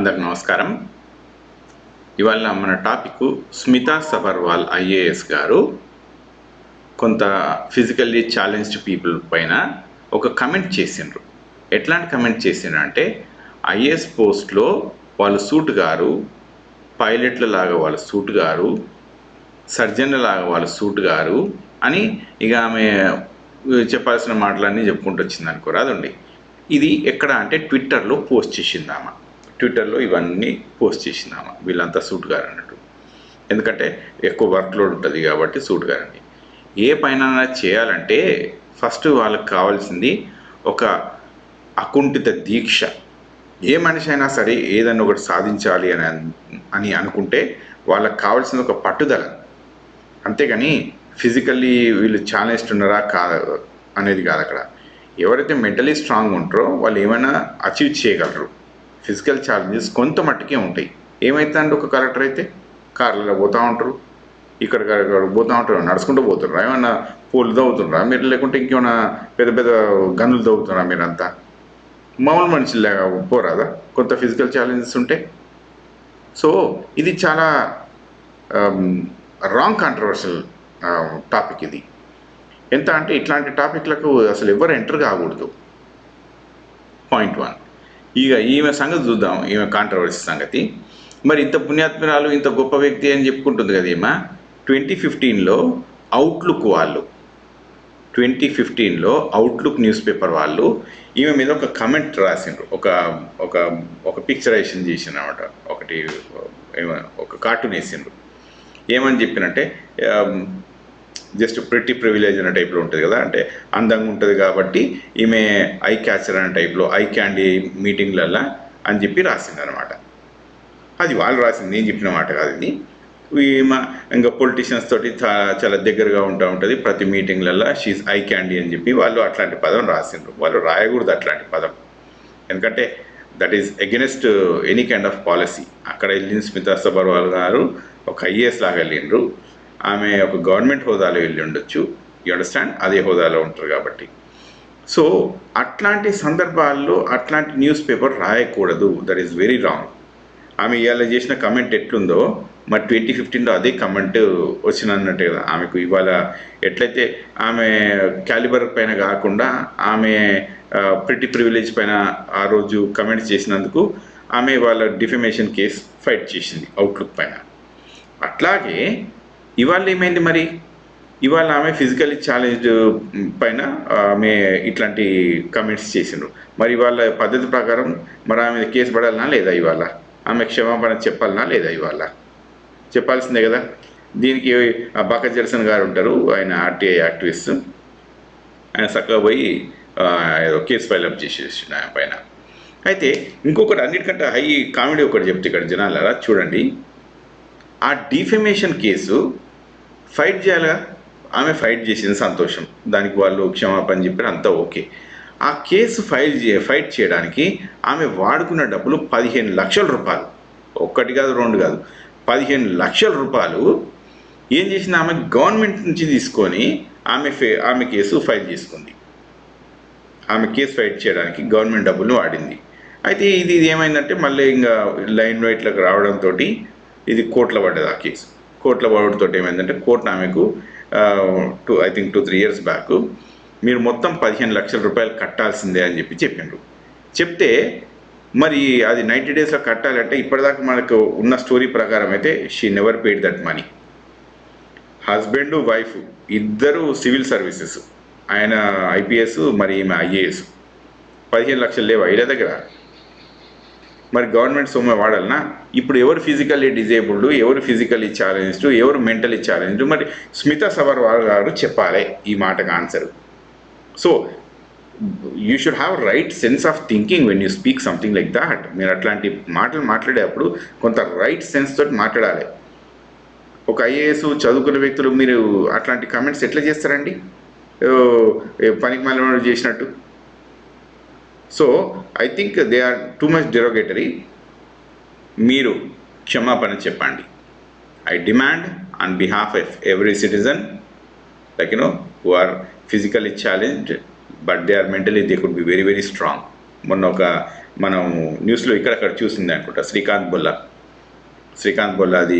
అందరికి నమస్కారం. ఇవాళ మన టాపిక్ స్మితా సబర్వాల్ ఐఏఎస్ గారు కొంత ఫిజికల్లీ ఛాలెంజ్డ్ పీపుల్ పైన ఒక కమెంట్ చేసిండ్రు. ఎట్లాంటి కమెంట్ చేసిండ్రు అంటే ఐఏఎస్ పోస్ట్లో వాళ్ళు సూట్ గారు పైలట్ల లాగా వాళ్ళ సూట్ గారు సర్జన్ల లాగా వాళ్ళ సూట్ గారు అని ఇక ఆమె చెప్పాల్సిన మాటలన్నీ చెప్పుకుంటూ వచ్చింది అనుకో రాదండి ఇది ఎక్కడ అంటే ట్విట్టర్లో పోస్ట్ చేసిందామా ట్విట్టర్లో ఇవన్నీ పోస్ట్ చేసింది వీళ్ళంతా సూట్ గారు అన్నట్టు ఎందుకంటే ఎక్కువ వర్క్ లోడ్ ఉంటుంది కాబట్టి సూట్ గారండి ఏ పైన చేయాలంటే ఫస్ట్ వాళ్ళకి కావాల్సింది ఒక అకుంఠిత దీక్ష. ఏ మనిషి అయినా సరే ఏదన్నా ఒకటి సాధించాలి అని అని అనుకుంటే వాళ్ళకి కావాల్సిన ఒక పట్టుదల. అంతేగాని ఫిజికల్లీ వీళ్ళు ఛాలెంజ్డ్ ఉన్నారా కాదు అనేది కాదు అక్కడ ఎవరైతే మెంటలీ స్ట్రాంగ్ ఉంటారో వాళ్ళు ఏమైనా అచీవ్ చేయగలరు. ఫిజికల్ ఛాలెంజెస్ కొంత మట్టుకే ఉంటాయి. ఏమవుతుందండి ఒక కలెక్టర్ అయితే కార్లలో పోతూ ఉంటారు. ఇక్కడ పోతూ ఉంటారు నడుచుకుంటూ పోతున్నారు ఏమన్నా పూలు తవ్వుతున్నారా మీరు లేకుంటే ఇంకేమైనా పెద్ద పెద్ద గన్నులు తవ్వుతున్నారా మీరంతా. మామూలు మనుషుల్లాగా పోరాదా? కొంత ఫిజికల్ ఛాలెంజెస్ ఉంటే. సో ఇది చాలా రాంగ్ కాంట్రవర్షియల్ టాపిక్ ఇది. ఎంత అంటే ఇట్లాంటి టాపిక్లకు అసలు ఎవరు ఎంటర్ కాకూడదు. పాయింట్ వన్ ఇక ఈమె సంగతి చూద్దాం ఈమె కాంట్రవర్సీ సంగతి. మరి ఇంత పుణ్యాత్మరాలు ఇంత గొప్ప వ్యక్తి అని చెప్పుకుంటుంది కదా ఈమె. ట్వంటీ ఫిఫ్టీన్లో అవుట్లుక్ వాళ్ళు ట్వంటీ ఫిఫ్టీన్లో అవుట్లుక్ న్యూస్ పేపర్ వాళ్ళు ఈమె మీద ఒక కమెంట్ రాసిండ్రు. ఒక ఒక ఒక పిక్చరైజేషన్ చేసిండ్రు అనమాట ఒకటి ఒక కార్టూన్ వేసిండ్రు. ఏమని చెప్పినంటే జస్ట్ ప్రిటీ ప్రివిలేజ్ అనే టైప్లో ఉంటుంది కదా. అంటే అందంగా ఉంటుంది కాబట్టి ఈమె ఐ క్యాచర్ అనే టైప్లో ఐ క్యాండీ మీటింగ్లల్లో అని చెప్పి రాసింది అనమాట అది వాళ్ళు రాసింది నేను చెప్పిన మాట కాదు ఇది. ఈమె ఇంకా పొలిటీషియన్స్ తోటి చాలా దగ్గరగా ఉంటా ఉంటుంది. ప్రతి మీటింగ్లలో షీజ్ ఐ క్యాండీ అని చెప్పి వాళ్ళు అట్లాంటి పదం రాసిండ్రు. వాళ్ళు రాయకూడదు అట్లాంటి పదం. ఎందుకంటే that is against any kind of policy అక్కడ వెళ్ళిన స్మితా సబర్వాల్ గారు ఒక ఐఏఎస్ లాగా వెళ్ళిండ్రు. ఆమె ఒక గవర్నమెంట్ హోదాలో వెళ్ళి ఉండొచ్చు. యూ అండర్స్టాండ్ అదే హోదాలో ఉంటారు కాబట్టి. సో అట్లాంటి సందర్భాల్లో అట్లాంటి న్యూస్ పేపర్ రాయకూడదు. దట్ ఈస్ వెరీ రాంగ్ ఆమె ఇవాళ చేసిన కమెంట్ ఎట్లుందో మరి ట్వంటీ ఫిఫ్టీన్లో అదే కమెంట్ వచ్చినన్నట్టే కదా. ఆమెకు ఇవాళ ఎట్లయితే ఆమె క్యాలిబర్ పైన కాకుండా ఆమె ప్రిటి ప్రివిలేజ్ పైన ఆ రోజు కమెంట్స్ చేసినందుకు ఆమె వాళ్ళ డిఫమేషన్ కేస్ ఫైట్ చేసింది. అవుట్లుక్ పైన. అట్లాగే ఇవాళ ఏమైంది మరి? ఇవాళ ఆమె ఫిజికల్లీ ఛాలెంజ్ పైన ఆమె ఇట్లాంటి కమెంట్స్ చేసిండ్రు. మరి ఇవాళ పద్ధతి ప్రకారం మరి ఆమె మీద కేసు పడాలనా లేదా ఇవాళ? ఆమె క్షమాపణ చెప్పాలనా లేదా ఇవాళ? చెప్పాల్సిందే కదా. దీనికి ఆ బాక గారు ఉంటారు ఆయన ఆర్టీఐ యాక్టివిస్ట్. ఆయన చక్కగా పోయి కేసు ఫైల్ అప్ చేసేసిండు ఆయన పైన. అయితే ఇంకొకటి అన్నిటికంటే హై కామెడీ ఒకటి చెప్తే ఇక్కడ జనాలరా చూడండి. ఆ డిఫెమేషన్ కేసు ఫైట్ చేయాలిగా? ఆమె ఫైట్ చేసింది సంతోషం. దానికి వాళ్ళు క్షమాపణ చెప్పారు అంతా ఓకే. ఆ కేసు ఫైల్ చే ఫైట్ చేయడానికి ఆమె వాడుకున్న డబ్బులు పదిహేను లక్షల రూపాయలు. ఒక్కటి కాదు రెండు కాదు. పదిహేను లక్షల రూపాయలు ఏం చేసింది ఆమె? గవర్నమెంట్ నుంచి తీసుకొని ఆమె ఫే ఆమె కేసు ఫైల్ చేసుకుంది. ఆమె కేసు ఫైట్ చేయడానికి గవర్నమెంట్ డబ్బులు వాడింది. అయితే ఇది ఇది ఏమైందంటే మళ్ళీ ఇంకా లైన్ వైట్లకు రావడంతో ఇది కోట్ల పడ్డది ఆ కేసు. కోర్టులో వాడితో ఏమైందంటే కోర్టు ఆమెకు two I think two three years back మీరు మొత్తం పదిహేను లక్షల రూపాయలు కట్టాల్సిందే అని చెప్పి చెప్పిండ్రు. చెప్తే మరి అది నైంటీ డేస్లో కట్టాలంటే ఇప్పటిదాకా మనకు ఉన్న స్టోరీ ప్రకారం అయితే she never paid that money husband wife ఇద్దరు సివిల్ సర్వీసెస్ ఆయన ఐపీఎస్ మరి ఈమె ఐఏఎస్ పదిహేను లక్షలు లేవు? ఐడియా దగ్గర. మరి గవర్నమెంట్ సొమ్ము వాడాలనా? ఇప్పుడు ఎవరు ఫిజికల్లీ డిజేబుల్డ్ ఎవరు ఫిజికల్లీ ఛాలెంజ్డ్ ఎవరు మెంటలీ ఛాలెంజ్డ్ మరి స్మిత సబర్వాల్ గారు చెప్పాలి ఈ మాటకు answer so you should have right sense of thinking when you speak something like that మీరు అట్లాంటి మాటలు మాట్లాడేటప్పుడు కొంత రైట్ సెన్స్ తోటి మాట్లాడాలి. ఒక ఐఏఎస్ చదువుకున్న వ్యక్తులు మీరు అట్లాంటి కమెంట్స్ ఎట్లా చేస్తారండి? పనికి మళ్ళీ చేసినట్టు? So I think they are too much derogatory మీరు క్షమాపణ చెప్పండి. I demand on behalf of every citizen like you know who are physically challenged but they are mentally they could be very very strong మొన్న ఒక మనం న్యూస్లో ఇక్కడక్కడ చూసింది అనుకుంటా శ్రీకాంత్ బొల్లా. శ్రీకాంత్ బొల్లా అది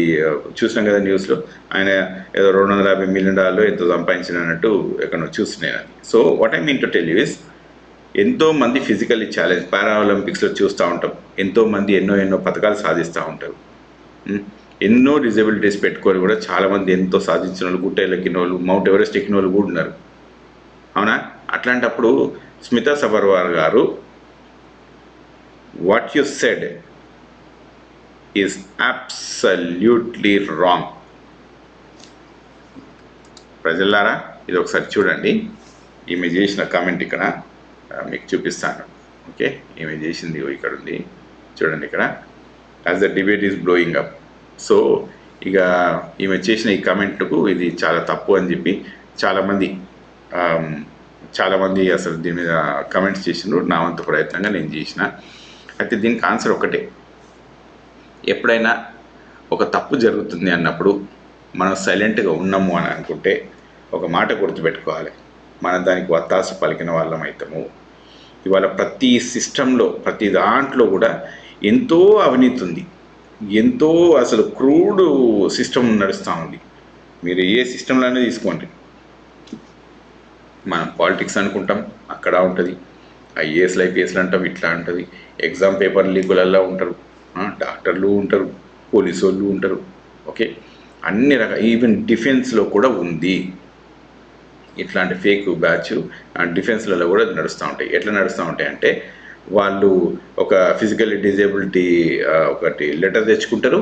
చూసినాం కదా న్యూస్లో ఆయన ఏదో రెండు వందల యాభై మిలియన్ డాలర్లు ఎంతో సంపాదించిన అన్నట్టు ఎక్కడో చూస్తున్నాను so what I mean to tell is ఎంతోమంది ఫిజికల్లీ ఛాలెంజ్ పారా ఒలింపిక్స్లో చూస్తూ ఉంటాం. ఎంతోమంది ఎన్నో ఎన్నో పథకాలు సాధిస్తూ ఉంటారు. ఎన్నో డిజబిలిటీస్ పెట్టుకొని కూడా చాలామంది ఎంతో సాధించిన వాళ్ళు గుట్టేలు ఎక్కిన వాళ్ళు మౌంట్ ఎవరెస్ట్ ఎక్కిన వాళ్ళు కూడా ఉన్నారు. అవునా? అట్లాంటప్పుడు స్మితా సబర్వాల్ గారు what you said is absolutely wrong ప్రజల్లారా ఇది ఒకసారి చూడండి. ఈమె చేసిన కామెంట్ ఇక్కడ. మీకు చూపిస్తాను. ఓకే? ఈమె చేసింది? ఇక్కడ ఉంది చూడండి ఇక్కడ. As the debate is blowing up so ఇక ఈమె చేసిన ఈ కమెంట్కు ఇది చాలా తప్పు అని చెప్పి చాలామంది చాలామంది అసలు దీని మీద కమెంట్స్ చేసిండ్రు. నా వంతు ప్రయత్నంగా నేను చేసిన. అయితే దీనికి ఆన్సర్ ఒకటే. ఎప్పుడైనా ఒక తప్పు జరుగుతుంది అన్నప్పుడు మనం సైలెంట్గా ఉన్నాము అని అనుకుంటే ఒక మాట గుర్తుపెట్టుకోవాలి. మనం దానికి వత్తాసు పలికిన వాళ్ళం అవుతాము ఇవాళ ప్రతి సిస్టంలో ప్రతి దాంట్లో కూడా ఎంతో అవినీతి ఉంది. ఎంతో అసలు క్రూడ్ సిస్టమ్ నడుస్తూ ఉంది. మీరు ఏ సిస్టంలోనే తీసుకోండి. మనం పాలిటిక్స్ అనుకుంటాం అక్కడ ఉంటుంది. ఐఏఎస్లు ఐపీఎస్లు అంటాం ఇట్లా ఉంటుంది. ఎగ్జామ్ పేపర్ లీకులలో ఉంటారు. డాక్టర్లు ఉంటారు పోలీసు వాళ్ళు ఉంటారు. ఓకే? అన్ని రకాల ఈవెన్ డిఫెన్స్లో కూడా ఉంది. ఇట్లాంటి ఫేక్ బ్యాచ్ డిఫెన్స్లలో కూడా నడుస్తూ ఉంటాయి. ఎట్లా నడుస్తూ ఉంటాయి అంటే వాళ్ళు ఒక ఫిజికల్ డిజేబిలిటీ ఒకటి లెటర్ తెచ్చుకుంటారు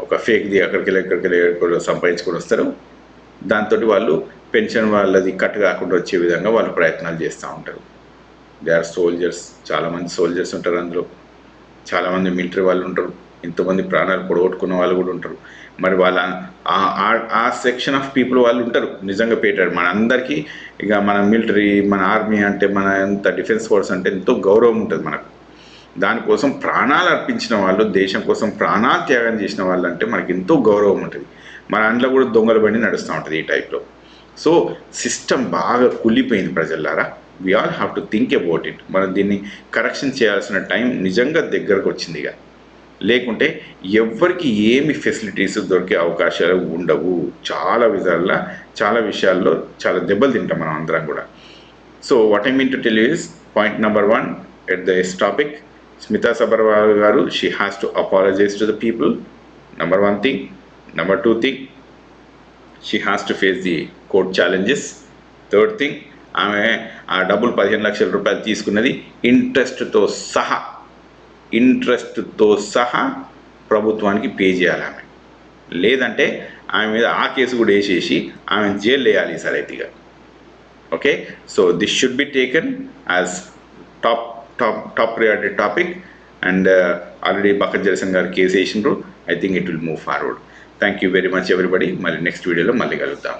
ఒక ఫేక్ది అక్కడికి వెళ్ళి ఎక్కడికి వెళ్ళి సంపాదించుకొని వస్తారు. దాంతో వాళ్ళు పెన్షన్ వాళ్ళది కట్ కాకుండా వచ్చే విధంగా వాళ్ళు ప్రయత్నాలు చేస్తూ ఉంటారు. దే ఆర్ సోల్జర్స్ చాలామంది సోల్జర్స్ ఉంటారు అందులో. చాలామంది మిలిటరీ వాళ్ళు ఉంటారు. ఎంతోమంది ప్రాణాలు పొడగొట్టుకున్న వాళ్ళు కూడా ఉంటారు. మరి వాళ్ళ ఆ- ఆ- సెక్షన్ ఆఫ్ పీపుల్ వాళ్ళు ఉంటారు. నిజంగా పెట్టారు మన అందరికీ ఇక మన మిలిటరీ మన ఆర్మీ అంటే మన ఎంత డిఫెన్స్ ఫోర్స్ అంటే ఎంతో గౌరవం ఉంటుంది మనకు. దానికోసం ప్రాణాలు అర్పించిన వాళ్ళు దేశం కోసం ప్రాణాలు త్యాగం చేసిన వాళ్ళు అంటే మనకి ఎంతో గౌరవం ఉంటుంది. మన అందులో కూడా దొంగల బండి నడుస్తూ ఉంటుంది ఈ టైప్లో సో సిస్టమ్ బాగా కుళ్ళిపోయింది ప్రజల్లారా we all have to think about it మనం దీన్ని కరెక్షన్ చేయాల్సిన టైం నిజంగా దగ్గరకు వచ్చింది ఇక. లేకుంటే ఎవరికి ఏమి ఫెసిలిటీస్ దొరికే అవకాశాలు ఉండవు. చాలా విధాల చాలా విషయాల్లో చాలా దెబ్బలు తింటాం మనం అందరం కూడా. So what I mean to tell is point number one at the this topic Smita Sabharwal గారు she has to apologise to the people number one thing number two thing she has to face the court challenges third thing ఆమె ఆ డబ్బులు పదిహేను లక్షల రూపాయలు తీసుకున్నది ఇంట్రెస్ట్తో సహా ఇంట్రెస్ట్తో సహా ప్రభుత్వానికి పే చేయాలి ఆమె. లేదంటే ఆమె మీద ఆ కేసు కూడా వేసేసి ఆమె జైలు వేయాలి సార్ అయితే okay? So this should be taken as top top top priority topic and already బక్కత్ జలసన్ గారు కేసు వేసిండ్రు. I think it will move forward thank you very much everybody మళ్ళీ నెక్స్ట్ వీడియోలో మళ్ళీ కలుద్దాం.